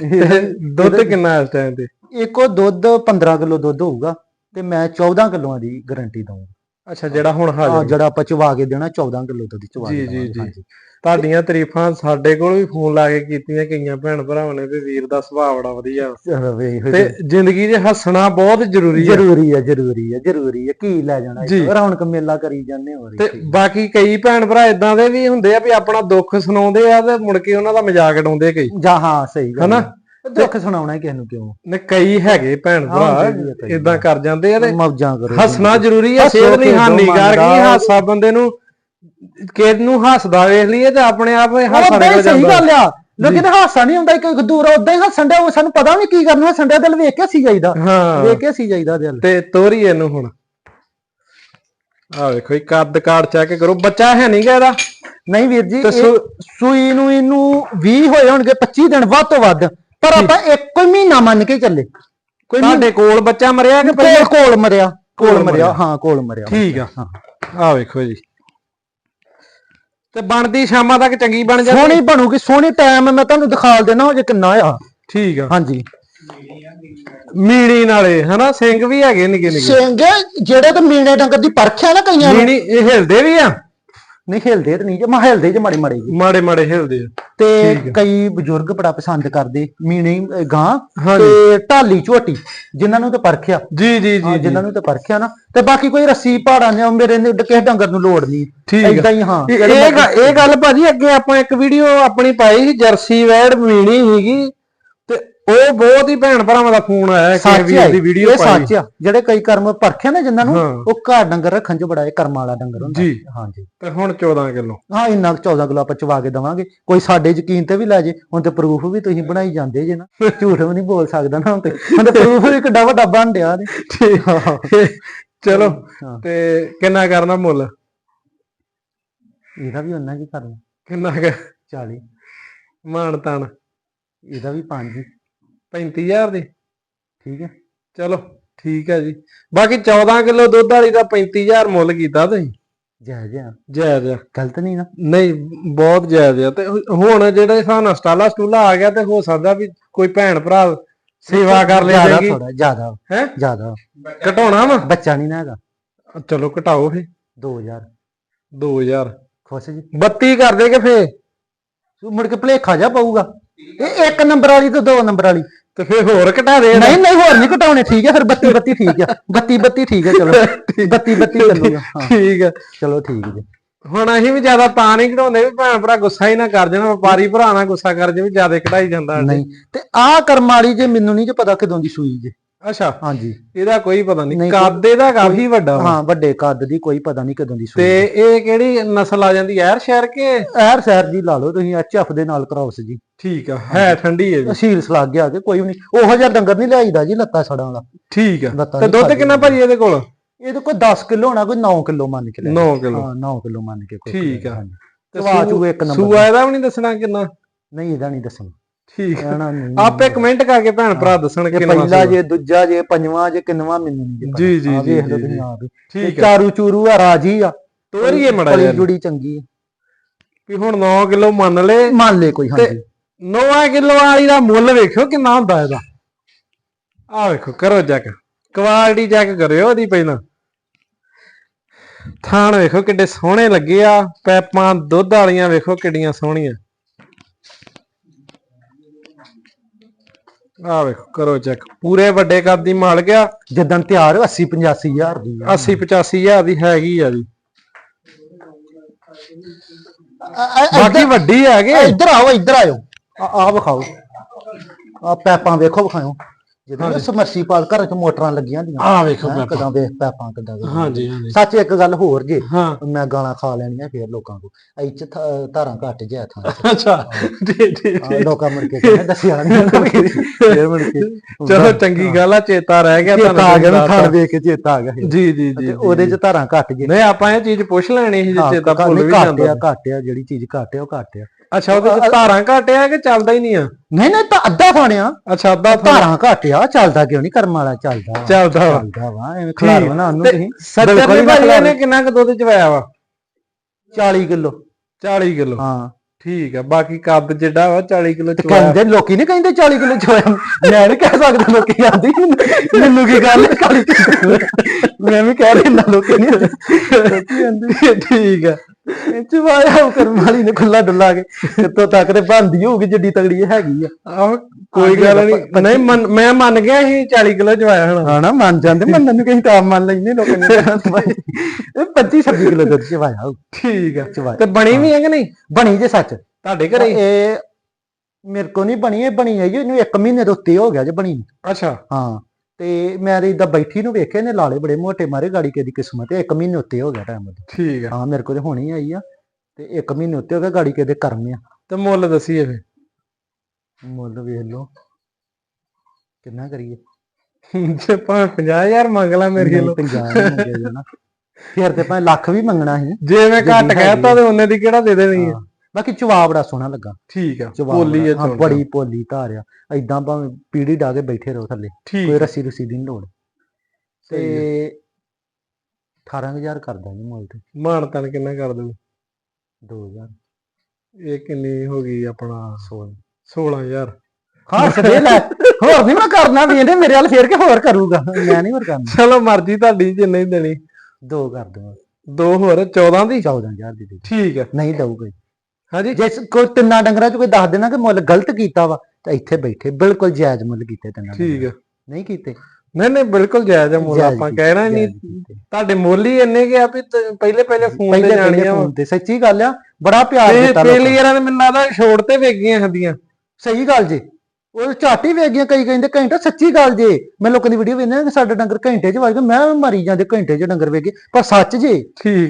ਤੇ ਦੁੱਧ ਕਿੰਨਾ ਇਸ ਟਾਈਮ ਤੇ? ਇੱਕੋ ਦੁੱਧ 15 ਕਿਲੋ ਦੁੱਧ ਹੋਊਗਾ ਤੇ ਮੈਂ 14 ਕਿਲੋਆਂ ਦੀ ਗਾਰੰਟੀ ਦਊਂਗਾ। ਅੱਛਾ ਜਿਹੜਾ ਹੁਣ ਹਾਜ਼ਰ ਜਿਹੜਾ ਆਪਾਂ ਚਵਾ ਕੇ ਦੇਣਾ 14 ਕਿਲੋ ਦੁੱਧ ਚਵਾ ਜੀ, ਕੇ ਜੀ, ਦੇਵਾਂਗੇ, ਜੀ। ਹਾਂਜੀ। ਤੁਹਾਡੀਆਂ ਤਾਰੀਫਾਂ ਸਾਡੇ ਕੋਲ ਵੀ ਫੋਨ ਲਾ ਕੇ ਕੀਤੀਆਂ ਕਈਆਂ ਭੈਣ ਭਰਾਵਾਂ ਨੇ ਵੀ ਵੀਰ ਦਾ ਸੁਭਾਅ ਬੜਾ ਵਧੀਆ ਵਾ। ਚਲੋ ਵੇਖ ਤੇ ਜ਼ਿੰਦਗੀ 'ਚ ਹੱਸਣਾ ਬਹੁਤ ਜ਼ਰੂਰੀ ਹੈ ਜ਼ਰੂਰੀ ਹੈ ਜ਼ਰੂਰੀ ਹੈ ਜ਼ਰੂਰੀ ਹੈ ਕੀ ਲੈ ਜਾਣਾ ਜੀ। ਇੱਕ ਰੌਣਕ ਮੇਲਾ ਕਰੀ ਜਾਂਦੇ ਹੋਰ ਤੇ ਕੀ। ਬਾਕੀ ਕਈ ਭੈਣ ਭਰਾ ਇਦਾਂ ਦੇ ਵੀ ਹੁੰਦੇ ਆ ਵੀ ਆਪਣਾ ਦੁੱਖ ਸੁਣਾਉਂਦੇ ਆ ਤੇ ਮੁੜ ਕੇ ਉਹਨਾਂ ਦਾ ਮਜ਼ਾਕ ਉਡਾਉਂਦੇ ਕਈ ਜਾਂ ਹਾਂ ਸਹੀ ਗੱਲ ਹਨਾ? ਹੈ। ਦੁੱਖ ਸੁਣਾਉਣਾ ਕਿਸੇ ਨੂੰ ਕਿਉਂ? ਨੇ ਕਈ ਹੈਗੇ ਭੈਣ ਭਰਾ ਇਦਾਂ ਕਰ ਜਾਂਦੇ ਆ ਤੇ ਮੌਜਾਂ ਕਰੋ ਹੱਸਣਾ ਜ਼ਰੂਰੀ ਹੱਸੋ, ਸਿਹਤ ਲਈ ਹਾਨੀਕਾਰਕ ਨਹੀਂ। ਹਾਸਾ ਬੰਦੇ ਨੂੰ ਕਿਸ ਨੂੰ ਹੱਸਦਾ ਵੇਖ ਲਈਏ ਤੇ ਆਪਣੇ ਆਪ ਹਾਸਾ ਨਿਕਲ ਸਹੀ ਜਾਂਦਾ। ਗੱਲ ਆ। ਲੋਕੀ ਤਾਂ ਹਾਸਾ ਨਹੀਂ ਹੁੰਦਾ ਕਿ ਦੂਰ ਉਦਾਂ ਹੀ ਹੱਸਣ ਉਹ ਸਾਨੂੰ ਪਤਾ ਨਹੀਂ ਕੀ ਕਰਨਾ ਹੱਸਣ ਡਿਆ ਦਿਲ ਵੇਖ ਕੇ ਸੀ ਜਾਈਦਾ। ਵੇਖ ਕੇ ਸੀ ਜਾਈਦਾ ਦਿਲ। ਤੇ ਤੋਰੀ ਇਹਨੂੰ ਹੁਣ। ਆ ਵੇਖੋ ਇਹ ਕੱਦ ਕਾੜ ਚੈੱਕ ਕਰੋ ਬੱਚਾ ਹੈ ਨਹੀਂਗਾ ਇਹਦਾ। ਨਹੀਂ ਵੀਰ ਜੀ ਸੂਈ ਨੂੰ ਇਹਨੂੰ 20 ਹੋਏ ਹੋਣਗੇ 25 ਦਿਨ ਵੱਧ ਤੋਂ ਵੱਧ। ਪਰ ਆਪਾਂ ਇੱਕ ਹੀ ਮਹੀਨਾ ਮੰਨ ਕੇ ਚੱਲੇ। ਕੋਈ ਤੁਹਾਡੇ ਕੋਲ ਬੱਚਾ ਮਰਿਆ ਕਿ ਪਹਿਲੇ? ਕੋਲ ਮਰਿਆ। ਕੋਲ ਮਰਿਆ। ਹਾਂ ਕੋਲ ਮਰਿਆ। ਠੀਕ ਆ। ਹਾਂ। ਆ ਵੇਖੋ ਜੀ। ਤੇ ਬਣਦੀ ਸ਼ਾਮਾਂ ਤੱਕ ਚੰਗੀ ਬਣ ਜਾਂਦੀ? ਸੋਹਣੀ ਬਣੂਗੀ ਸੋਹਣੀ ਟਾਈਮ ਮੈਂ ਤੁਹਾਨੂੰ ਦਿਖਾ ਦੇਣਾ ਜੇ ਕਿੰਨਾ ਆ। ਠੀਕ ਆ। ਹਾਂਜੀ। ਮੀਣੀ ਨਾਲੇ ਹਨਾ? ਸਿੰਘ ਵੀ ਹੈਗੇ ਨਿੱਕੇ ਨਿੱਕੇ ਸਿੰਘ ਜਿਹੜੇ ਤੇ ਮੀਨੇ ਡੰਗਰ ਦੀ ਪਰਖ ਆ ਨਾ ਕਈਆਂ ਨੂੰ। ਮੀਣੀ ਇਹ ਹਿਲਦੇ ਵੀ ਆ। ਨਹੀਂ ਹਿਲਦੇ ਤੇ ਨਹੀਂ ਜੇ ਮੈਂ ਹਿਲਦੇ ਜੇ ਮਾੜੇ ਮਾੜੇ ਜੀ ਮਾੜੇ ਮਾੜੇ ਹਿਲਦੇ ਆ। ਤੇ ਕਈ ਬਜ਼ੁਰਗ ਬੜਾ ਪਸੰਦ ਕਰਦੇ ਮੀਣੀ ਅਹ, ਗਾਂ ਹਾਂਜੀ। ਤੇ ਢਾਲੀ ਝੋਟੀ ਜਿਨ੍ਹਾਂ ਨੂੰ ਤੇ ਪਰਖਿਆ। ਜੀ ਜੀ ਹਾਂ ਜੀ। ਜਿਨ੍ਹਾਂ ਨੂੰ ਤੇ ਪਰਖਿਆ ਨਾ। ਤੇ ਬਾਕੀ ਕੋਈ ਰੱਸੀ ਪਹਾੜਾਂ ਨੇ ਮੇਰੇ ਨੇ ਕਿਸੇ ਡੰਗਰ ਨੂੰ ਲੋੜ ਨਹੀਂ। ਠੀਕ ਆ। ਏਦਾਂ ਹੀ ਹਾਂ। ਇਹ ਇਹ ਗ- ਇਹ ਗੱਲ ਭਾਜੀ ਅੱਗੇ ਆਪਾਂ ਇੱਕ ਵੀਡੀਓ ਆਪਣੀ ਪਾਈ ਸੀ ਜਰਸੀ ਵੈੜ ਮੀਣੀ ਸੀਗੀ। ਉਹ ਬਹੁਤ ਹੀ ਭੈਣ ਭਰਾਵਾਂ ਦਾ ਫੋਨ ਆਇਆ ਕਿ ਸੱਚ ਵੀਰ ਆ ਦੀ ਵੀਡੀਓ ਪਾਈ ਸੱਚ ਆ। ਜਿਹੜੇ ਕਈ ਕਰਮ ਪਰਖਿਆ ਨਾ ਜਿਨ੍ਹਾਂ ਨੂੰ ਹਾਂ। ਉਹ ਘਰ ਡੰਗਰ ਰੱਖਣ ਚ ਬੜਾ ਇਹ ਕਰਮ ਵਾਲਾ ਡੰਗਰ ਹੁੰਦਾ। ਜੀ। ਹਾਂਜੀ। ਤੇ ਹੁਣ 14 ਕਿਲੋ। ਹਾਂ ਇੰਨਾ ਕੁ 14 ਕਿਲੋ ਆਪਾਂ ਚਵਾ ਕੇ ਦਵਾਂਗੇ। ਕੋਈ ਸਾਡੇ ਯਕੀਨ ਤੇ ਵੀ ਲੈ ਜੇ ਹੁਣ ਤੇ ਪ੍ਰੂਫ ਵੀ ਤੁਸੀਂ ਬਣਾਈ ਜਾਂਦੇ ਜੇ ਨਾ। *laughs* ਝੂਠ ਵੀ ਨਹੀਂ ਬੋਲ ਸਕਦਾ ਨਾ ਹੁਣ ਤੇ ਹੁਣ ਤੇ ਪ੍ਰੂਫ ਵੀ ਕਿੱਡਾ ਵੱਡਾ ਬਣ ਡਿਆ ਨੇ ਚਲੋ ਹਾਂ। ਤੇ ਕਿੰਨਾ ਕਰਨਾ ਮੁੱਲ? ਇਹਦਾ ਵੀ ਉਹਨਾਂ ਕੀ ਕਰਨਾ। ਕਿੰਨਾ ਕੁ? 40 ਮਾਨ ਤਾਨ ਇਹਦਾ ਵੀ 5 35000 ਦੀ। ਠੀਕ ਹੈ। ਚਲੋ ਠੀਕ ਹੈ ਜੀ। ਬਾਕੀ 14 ਕਿਲੋ ਦੁੱਧ ਵਾਲੀ ਦਾ 35000 ਮੁੱਲ ਕੀਤਾ ਤੁਸੀਂ। ਜਾਇਜ਼ ਆ। ਜਾਇਜ਼ ਆ। ਗਲਤ ਨਹੀਂ ਨਾ। ਨਹੀਂ ਬਹੁਤ ਜਾਇਜ਼ ਆ। ਤੇ ਹੁਣ ਜਿਹੜੇ ਨਾਲ ਸਟਾਲਾ ਸਟੂਲਾ ਆ ਗਿਆ ਤੇ ਹੋ ਸਕਦਾ ਵੀ ਕੋਈ ਭੈਣ ਭਰਾ ਸੇਵਾ ਕਰ ਲੇਗੀ ਥੋੜਾ ਜ਼ਿਆਦਾ। ਹੈ? ਜ਼ਿਆਦਾ। ਘਟਾਉਣਾ ਵਾ? ਬੱਚਾ ਨਹੀਂ ਨਾ ਹੈਗਾ। ਚਲੋ ਘਟਾਓ ਫੇ 2000 2000 ਖੁਸ਼ ਜੀ। 32 ਕਰ ਦੇ ਕੇ ਫੇ ਮੁੜ ਕੇ ਭਲੇਖਾ ਜਾ ਪਊਗਾ। ਇਹ ਇੱਕ ਨੰਬਰ ਵਾਲੀ ਤੇ ਦੋ ਨੰਬਰ ਵਾਲੀ। ਤੇ ਫੇ ਹੋਰ ਘਟਾ ਦੇ ਨਹੀਂ ਨਹੀਂ ਹੋਰ ਨਹੀਂ ਘਟਾਉਣੇ ਠੀਕ ਹੈ ਫਿਰ 32 32 ਠੀਕ ਆ। 32 32 ਠੀਕ ਹੈ ਚਲੋ। 32 32 ਚੱਲੂਗਾ ਹਾਂ। ਠੀਕ ਆ। ਚਲੋ ਠੀਕ ਜੀ। ਹੁਣ ਅਸੀਂ ਵੀ ਜ਼ਿਆਦਾ ਤਾਂ ਨਹੀਂ ਘਟਾਉਂਦੇ ਵੀ ਭੈਣ ਭਰਾ ਗੁੱਸਾ ਹੀ ਨਾ ਕਰ ਜਾਣ ਵਪਾਰੀ ਭਰਾ ਨਾ ਗੁੱਸਾ ਕਰ ਜੇ ਵੀ ਜ਼ਿਆਦਾ ਘਟਾਈ ਜਾਂਦਾ। ਨਹੀਂ ਤੇ ਆਹ ਕਰਮ ਵਾਲੀ ਜੇ ਮੈਨੂੰ ਨਹੀਂ ਜੇ ਪਤਾ ਕਿਦੋਂ ਦੀ ਸੂਈ ਜੇ। ਅੱਛਾ। ਹਾਂਜੀ। ਇਹਦਾ ਕੋਈ ਪਤਾ ਨਹੀਂ। ਨਹੀਂ, ਕਾਦੇ ਦਾ ਕਾਫੀ ਵੱਡਾ ਵਾ। ਹਾਂ ਵੱਡੇ ਕੱਦ ਦੀ ਕੋਈ ਪਤਾ ਨਹੀਂ ਕਦੋਂ ਦੀ ਸੂਈ। ਤੇ ਇਹ ਕਿਹੜੀ ਨਸਲ ਆ ਜਾਂਦੀ? ਐਰ ਸ਼ਹਿਰ ਕੇ? ਐਰ ਸੈਰ ਜੀ ਲਾ ਲਓ ਤੁਸੀਂ ਐਚਐਫ ਦੇ ਨਾਲ ਕਰਾਉਸ ਜੀ। ਠੀਕ ਆ ਹੈ ਠੰਡੀ ਹੈ ਵੀ ਸੀਲਸ ਲੱਗ ਗਿਆ ਕਿ ਕੋਈ ਵੀ ਨਹੀਂ। ਉਹੋ ਜਿਹਾ ਡੰਗਰ ਨਹੀਂ ਲਿਆਈਦਾ ਜੀ ਲੱਤਾਂ ਛੜਾਂ ਵਾਲਾ ਠੀਕ ਆ। ਲੱਤਾਂ ਤੇ ਦੁੱਧ ਖਾਲੀ ਕਿੰਨਾ ਭਾਜੀ ਇਹਦੇ ਕੋਲ? ਇਹਦੇ ਕੋਈ 10 ਕਿਲੋ ਹੋਣਾ ਕੋਈ 9 ਕਿਲੋ ਮੰਨ ਕੇ ਲੈ 9 ਕਿਲੋ। ਹਾਂ 9 ਕਿਲੋ ਮੰਨ ਕੇ ਕੋਈ ਠੀਕ ਆ। ਹਾਂਜੀ। ਤੇ ਇੱਕ ਨੰਬਰ ਸੂਆ ਇਹਦਾ ਵੀ ਨਹੀਂ ਦੱਸਣਾ ਕਿੰਨਾ? ਨਹੀਂ ਇਹਦਾ ਨਹੀਂ ਦੱਸਣਾ। ਠੀਕ ਕਹਿਣਾ ਨਹੀਂ ਆਪੇ ਕਮੈਂਟ ਕਰਕੇ ਭੈਣ ਭਰਾ ਦੱਸਣ ਕਿੰਨਾ ਪਹਿਲਾ। ਜੇ ਦੂਜਾ ਜੇ ਪੰਜਵਾਂ ਜੇ ਕਿੰਨਵਾਂ ਮੈਨੂੰ ਨਹੀਂ ਪਤਾ ਜੀ, ਜੀ, ਜੀ, ਹੀ। ਠੀਕ ਆ। ਚਾਰੂ ਚੂਰੂ ਆ ਰਾਜੀ ਆ। ਤੋਰੀਏ ਮੜਾ ਯਾਰ ਜੁੜੀ ਚੰਗੀ ਵੀ ਹੁਣ 9 ਕਿਲੋ ਮੰਨ ਲੈ। ਮੰਨ ਲੈ ਕੋਈ ਹਾਂਜੀ। 9 ਕਿਲੋ ਵਾਲੀ ਦਾ ਮੁੱਲ ਵੇਖਿਓ ਕਿੰਨਾ ਹੁੰਦਾ ਇਹਦਾ। ਆ ਵੇਖੋ ਕਰੋ ਚੈੱਕ ਕੁਆਲਿਟੀ ਚੈੱਕ ਕਰਿਓ ਉਹਦੀ ਪਹਿਲਾਂ। ਥਾਣ ਵੇਖੋ ਕਿੱਡੇ ਸੋਹਣੇ ਲੱਗੇ ਆ। ਪੈਪਾਂ ਦੁੱਧ ਵਾਲੀਆਂ ਵੇਖੋ ਕਿੱਡੀਆਂ ਸੋਹਣੀਆਂ। ਆ ਵੇਖੋ ਕਰੋ ਚੈੱਕ ਪੂਰੇ ਵੱਡੇ ਕੱਦ ਦੀ ਮਾਲ ਗਿਆ ਜਦੋਂ ਤਿਆਰ 80 85 ਹਜ਼ਾਰ ਦੀ ਆ। 80 85 ਹਜ਼ਾਰ ਦੀ ਹੈਗੀ ਆ ਜੀ। ਬਾਕੀ ਵੱਡੀ ਹੈਗੇ। ਇੱਧਰ ਆਓ ਇੱਧਰ ਆਇਓ। ਆ ਆ ਵਿਖਾਓ। ਆ ਪੈਪਾਂ ਵੇਖੋ ਵਿਖਾਓ। ਜਦੋਂ ਸਮਰਸੀਪਾਲ ਘਰ ਚ ਮੋਟਰਾਂ ਲੱਗੀਆਂ ਹੁੰਦੀਆਂ। ਆ ਵੇਖੋ ਹੈਂ, ਕਿੱਦਾਂ ਵੇਖ ਪੈਪਾਂ ਕਿੱਦਾਂ। ਹਾਂਜੀ ਹਾਂਜੀ। ਸੱਚ ਇੱਕ ਗੱਲ ਹੋਰ ਜੇ ਹਾਂ। ਮੈਂ ਗਾਲਾਂ ਖਾ ਲੈਣੀਆਂ ਫੇਰ ਲੋਕਾਂ ਕੋ ਇੱਥੇ ਧਾਰਾਂ ਘੱਟ ਜਿਆ ਥਾਂ ਅੱਛਾ ਜੀ ਆਹ, ਲੋਕਾਂ ਮੁੜ ਕੇ ਕਹਿੰਦੇ ਦੱਸਿਆ ਨਹੀਂ ਫੇਰ ਮੁੜ ਕੇ ਚਲੋ ਚੰਗੀ ਗੱਲ ਆ ਚੇਤਾ ਰਹਿ ਗਿਆ ਚੇਤਾ ਆ ਗਿਆ ਨਾ। ਥਾਣ ਵੇਖ ਕੇ ਚੇਤਾ ਆ ਗਿਆ ਸੀ। ਜੀ ਜੀ ਜੀ ਤੇ ਉਹਦੇ ਚ ਧਾਰਾਂ ਘੱਟ ਜੇ। ਨਹੀਂ ਆਪਾਂ ਇਹ ਚੀਜ਼ ਪੁੱਛ ਲੈਣੀ ਸੀ ਜੇ ਚੇਤਾ ਭੁੱਲ ਵੀ ਘੱਟ ਜਾਂਦਾ ਆ ਘੱਟ ਆ ਜਿਹੜੀ ਚੀਜ਼ ਘੱਟ ਆ ਉਹ ਘੱਟ ਆ। ਅੱਛਾ ਉਹਦੇ ਚ ਧਾਰਾਂ ਘਟਿਆ ਕਿ ਚੱਲਦਾ ਹੀ ਨਹੀਂ ਆ? ਨਹੀਂ ਨਹੀਂ ਤਾਂ ਅੱਧਾ ਥਾਣਿਆ ਅੱਛਾ ਅੱਧਾ ਧਾਰਾਂ ਘੱਟ ਆ ਚੱਲਦਾ ਕਿਉਂ ਨਹੀਂ? ਕਰਮ ਵਾਲਾ ਚੱਲਦਾ। ਚੱਲਦਾ ਚੱਲਦਾ ਵਾ ਐਵੇਂ ਖਿਲਾਰ ਬਣਾ ਉਹਨੂੰ ਤੁਸੀਂ। ਸੱਜਰ ਨੇ ਨਾ ਭਾਈ। ਇਹਨੇ ਕਿੰਨਾ ਕੁ ਦੁੱਧ ਚਵਾਇਆ ਵਾ? 40 ਕਿਲੋ। 40 ਕਿਲੋ। ਹਾਂ। ਠੀਕ ਆ ਬਾਕੀ ਕੱਦ ਜਿਹੜਾ ਵਾ 40 ਕਿਲੋ ਤੇ ਚਵਾਇਆ। ਕਹਿੰਦੇ ਲੋਕੀ ਨਹੀਂ ਕਹਿੰਦੇ 40 ਕਿਲੋ ਚੋਇਆ ਮੈਂ ਨਹੀਂ ਕਹਿ ਸਕਦਾ ਲੋਕੀ ਆਂਦੀ। ਮੈਨੂੰ ਕੀ ਗੱਲ ਹੈ 40 ਕਿਲੋ? ਮੈਂ ਵੀ ਕਹਿ ਰਿਹਾ ਨਾ ਲੋਕੀ ਨਹੀਂ ਲੋਕੀ ਆਂਦੇ। ਠੀਕ ਆ। ਚਵਾਇਆ ਕਰਮ ਵਾਲੀ ਨੇ ਖੁੱਲਾ ਡੁੱਲਾ ਕੇ ਕਿਤੋਂ ਤੱਕ ਤੇ ਬੰਦੀ ਹੋਊਗੀ ਜਿੱਡੀ ਤਗੜੀ ਇਹ ਹੈਗੀ ਆ। ਆਹ ਕੋਈ ਗੱਲ ਨਹੀਂ। ਨਹੀਂ ਮੈਂ ਮੰਨ ਗਿਆ ਸੀ 40 ਕਿਲੋ ਚਵਾਇਆ ਹਣਾ। ਹਾਂ ਨਾ ਮੰਨ ਜਾਂਦੇ ਮੰਨਣ ਨੂੰ ਕਹੀਂ ਤਾਂ ਮੰਨ ਲੈਂਦੇ ਲੋਕਾਂ ਨੇ। ਇਹ 25 26 ਕਿਲੋ ਦੁੱਧ ਚਵਾਇਆ। ਠੀਕ ਆ। ਚਵਾਇਆ ਤੇ ਬਣੀ ਵੀ ਹੈ ਕਿ ਨਹੀਂ? ਬਣੀ ਜੇ ਸੱਚ। ਤੁਹਾਡੇ ਘਰੇ? ਇਹ ਮੇਰੇ ਕੋ ਨਹੀਂ ਬਣੀ ਇਹ ਬਣੀ ਹੈ ਇਹਨੂੰ 1 ਮਹੀਨੇ ਦੇ ਉੱਤੇ ਹੋ ਗਿਆ ਜੇ ਬਣੀ। ਅੱਛਾ। ਹਾਂ। ਤੇ ਮੈਂ ਤੇ ਇਦਾਂ ਬੈਠੀ ਨੂੰ ਵੇਖਿਆ ਨੇ ਲਾਲੇ ਬੜੇ ਮੋਟੇ ਮਾਰੇ ਗਾੜੀ ਕੇ ਦੀ ਕਿਸਮਤ ਹੈ 1 ਮਹੀਨੇ ਉੱਤੇ ਹੋ ਗਿਆ ਟਾਈਮ ਉਹਦਾ। ਠੀਕ ਆ ਹਾਂ ਮੇਰੇ ਕੋਲ ਤੇ ਹੋਣੀ ਆਈ ਆ ਤੇ 1 ਮਹੀਨੇ ਉੱਤੇ ਹੋ ਗਿਆ ਗਾੜੀ ਕੇ ਦੇ ਕਰਮ ਆ। ਤੇ ਮੁੱਲ ਦਸੀਏ ਫੇ ਮੁੱਲ ਵੇਖ ਲਓ ਕਿੰਨਾ ਕਰੀਏ। ਜੇ ਭਾਵੇਂ 50000 ਮੰਗ ਲਾ ਮੇਰੇ ਕੋਲ ਪੰਜਾਹ ਨਹੀਂ ਮੰਗਿਆ ਜਾਣਾ ਫਿਰ ਤੇ ਭਾਵੇਂ ਲੱਖ ਵੀ ਮੰਗਣਾ ਸੀ। ਜੇ ਮੈਂ ਘੱਟ ਕਹਿਤਾ ਤੇ ਉਹਨੇ ਦੀ ਕਿਹੜਾ ਦੇ ਦੇਣੀ ਹਾਂ। ਬਾਕੀ ਚਵਾ ਬੜਾ ਸੋਹਣਾ ਲੱਗਾ। ਠੀਕ ਆ ਚਵਾ ਬੋਲੀ ਬੜਾ- ਪੋਲੀ ਧਾਰਿਆ ਐਦਾਂ ਭਾਵੇਂ ਪੀੜੀ ਡਾ ਕੇ ਬੈਠੇ ਰਹੋ ਥੱਲੇ। ਕੋਈ ਰੱਸੀ ਰੁੱਸੀ ਦੀ ਲੋੜ। ਤੇ 18000 ਕਰਦਾ ਜੀ ਮੁੱਲ ਤੇ। ਮਾਨ ਤਨ ਕਿੰਨਾ ਕਰ ਦੂ 2000 ਇਹ ਕਿੰਨੀ ਹੋ ਗਈ ਆਪਣਾ? 16 16000 ਹਾਂ ਸਦੇ ਲੈ। ਹੋਰ ਨਹੀਂ ਮੈਂ ਕਰਨਾ ਵੀ ਇਹਨੇ ਮੇਰੇ ਵੱਲ ਫੇਰ ਕੇ ਹੋਰ ਕਰੂਗਾ। ਮੈਂ ਨਹੀਂ ਹੋਰ ਕਰਨਾ। ਚਲੋ ਮਰਜ਼ੀ ਤੁਹਾਡੀ ਜਿੰਨੇ ਦੇਣੀ। ਦੋ ਕਰ ਦੂੰਗਾ ਦੋ ਹੋਰ 14 ਦੀ? 14000 ਦੀ ਦੇ। ਠੀਕ ਹੈ ਨਹੀਂ ਦਊਗਾ ਹਾਂਜੀ ਜੇ ਕੋਈ ਤਿੰਨਾਂ ਡੰਗਰਾਂ ਚ ਕੋਈ ਦੱਸ ਦੇਣਾ ਕਿ ਮੁੱਲ ਗਲਤ ਕੀਤਾ ਵਾ ਤਾਂ ਇੱਥੇ ਬੈਠੇ ਬਿਲਕੁਲ ਜਾਇਜ਼ ਮੁੱਲ ਕੀਤੇ ਤਿੰਨਾਂ ਠੀਕ ਚ। ਨਹੀਂ ਕੀਤੇ। ਨਹੀਂ ਨਹੀਂ ਬਿਲਕੁਲ ਜਾਇਜ਼ ਹੈ ਮੁੱਲ ਆਪਾਂ ਕਹਿਣਾ ਨਹੀਂ। ਤੁਹਾਡੇ ਮੁੱਲ ਹੀ ਇੰਨੇ ਕਿ ਆ ਵੀ ਪਹਿਲੇ ਪਹਿਲੇ ਫੋਨ ਤੇ ਜਾਣੀਆਂ ਫੋਨ ਤੇ ਸੱਚੀ ਗੱਲ ਆ ਬੜਾ ਪਿਆਰ ਦਿੱਤਾ ਲੋਕਾਂ ਪਹਿਲੀ ਯਾਰਾਂ ਨੇ ਮੈਨੂੰ ਲੱਗਦਾ ਛੋੜ ਤੇ ਵੇਚ ਗਈਆਂ ਹੁੰਦੀਆਂ। ਸਹੀ ਗੱਲ ਜੇ ਉਹ ਝਾਟੀ ਵੇਖ ਗਈਆਂ ਕਈ ਕਹਿੰਦੇ ਘੰਟਾ ਸੱਚੀ ਗੱਲ ਜੇ। ਮੈਂ ਲੋਕਾਂ ਦੀ ਵੀਡੀਓ ਵੇਖਦਾ ਕਿ ਸਾਡੇ ਡੰਗਰ ਘੰਟੇ ਚ ਵਜ ਗਏ ਮੈਂ ਵੀ ਮਰੀ ਜਾਂਦੇ ਘੰਟੇ ਚ ਡੰਗਰ ਵੇਖ ਗਏ ਪਰ ਸੱਚ ਜੇ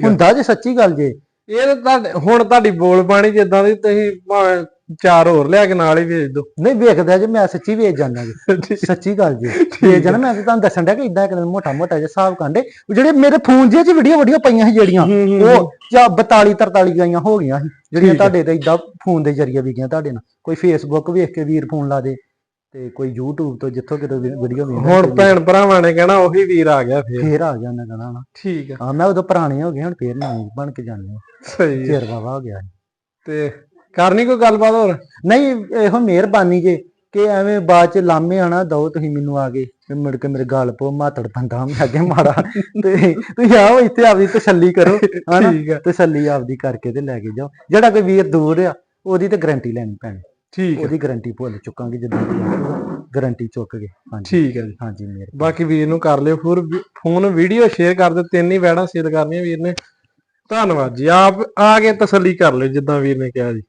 ਹੁੰਦਾ ਜੇ ਸੱਚੀ ਗੱਲ ਜੇ। ਇਹ ਤਾਂ ਹੁਣ ਤੁਹਾਡੀ ਬੋਲ ਬਾਣੀ ਜਿੱਦਾਂ ਦੀ ਤੁਸੀਂ ਭਾਵੇਂ ਚਾਰ ਹੋਰ ਲਿਆ ਕੇ ਨਾਲ ਹੀ ਵੇਚ ਦਿਓ। ਨਹੀਂ ਵੇਖਦਾ ਜੇ ਮੈਂ ਸੱਚੀ ਵੇਚ ਜਾਂਦਾ ਜੀ। *laughs* ਸੱਚੀ ਗੱਲ ਜੀ। ਵੇਚ ਜਾਣਾ ਮੈਂ ਤੁਹਾਨੂੰ ਦੱਸਣ ਡਿਆ ਕਿ ਇਦਾਂ ਇੱਕ ਦਿਨ ਮੋਟਾ ਮੋਟਾ ਜਿਹਾ ਹਿਸਾਬ ਕਾਂਡੇ ਜਿਹੜੇ ਮੇਰੇ ਫੋਨ ਜੇ ਚ ਵੀਡੀਓ ਵੀਡੀਓ ਪਈਆਂ ਸੀ ਜਿਹੜੀਆਂ ਉਹ ਜਾਂ 42 43 ਗਾਈਆਂ ਹੋ ਗਈਆਂ ਸੀ। ਜਿਹੜੀਆਂ। ਤੁਹਾਡੇ ਤੇ ਇਦਾਂ ਫੋਨ ਦੇ ਜ਼ਰੀਏ ਵਿਕੀਆਂ ਤੁਹਾਡੇ ਨਾਲ। ਕੋਈ ਫੇਸਬੁੱਕ ਵੇਖ ਕੇ ਵੀਰ ਫੋਨ ਲਾ ਦੇ। ਤੇ ਕੋਈ YouTube ਤੋਂ ਜਿੱਥੋਂ ਕਿਤੋਂ ਵੀਡੀਓ ਵੇਖਦਾ ਹੁਣ ਭੈਣ ਭਰਾਵਾਂ ਨੇ ਕਹਿਣਾ ਉਹੀ ਵੀਰ ਆ ਗਿਆ ਫੇਰ। ਫੇਰ ਆ ਗਿਆ ਕਹਣਾ ਨਾ। ਠੀਕ ਹੈ ਹਾਂ ਮੈਂ ਉਦੋਂ ਪੁਰਾਣੇ ਹੋ ਗਏ ਹੁਣ ਫੇਰ ਨਵੇਂ ਬਣ ਕੇ ਜਾਂਦੇ ਆ। ਸਹੀ। ਚਿਰ ਵਾਵਾ ਹੋ ਗਿਆ। ਤੇ ਕਰਨੀ ਕੋਈ ਗੱਲਬਾਤ ਹੋਰ? ਨਹੀਂ ਇਹੋ ਮਿਹਰਬਾਨੀ ਜੇ ਕਿ ਐਵੇਂ ਬਾਅਦ ਚ ਲਾਮੇ ਆਣਾ ਦੋ ਤੁਸੀਂ ਮੈਨੂੰ ਆ ਗਏ ਤੇ ਮੁੜ ਕੇ ਮੇਰੇ ਗਾਲ ਪੋ ਮਾਤੜ ਬੰਦਾ ਮੈਂ ਅੱਗੇ ਮਾਰਾ ਤੇ ਤੁਸੀਂ ਆਓ ਇੱਥੇ ਆਪਦੀ ਤਸੱਲੀ ਕਰੋ ਹਨਾ? ਤਸੱਲੀ ਆਪਦੀ ਕਰਕੇ ਤੇ ਲੈ ਕੇ ਜਾਓ। ਜਿਹੜਾ ਕੋਈ ਵੀਰ ਦੂਰ ਆ ਉਹਦੀ ਤੇ ਗਾਰੰਟੀ ਲੈਣੀ ਪੈਣੀ। ਠੀਕ ਹੈ। ਉਹਦੀ ਗਾਰੰਟੀ ਭੁੱਲ ਚੁੱਕਾਂਗੇ ਜਦੋਂ ਗਾਰੰਟੀ ਚੁੱਕ ਗਏ ਹਾਂਜੀ। ਠੀਕ ਹੈ ਜੀ। ਹਾਂਜੀ ਮੇਰੇ ਬਾਕੀ ਵੀਰ ਨੂੰ ਕਰ ਲਿਓ ਫੋਰ ਫੋਨ ਵੀਡੀਓ ਸ਼ੇਅਰ ਕਰ ਦਿਓ। ਤਿੰਨ ਹੀ ਵੈੜਾਂ ਸੇਲ ਕਰਨੀਆਂ ਵੀਰ ਨੇ। ਧੰਨਵਾਦ ਜੀ। ਆਪ ਆ ਕੇ ਤਸੱਲੀ ਕਰ ਲਿਓ ਜਿੱਦਾਂ ਵੀਰ ਨੇ ਕਿਹਾ ਜੀ।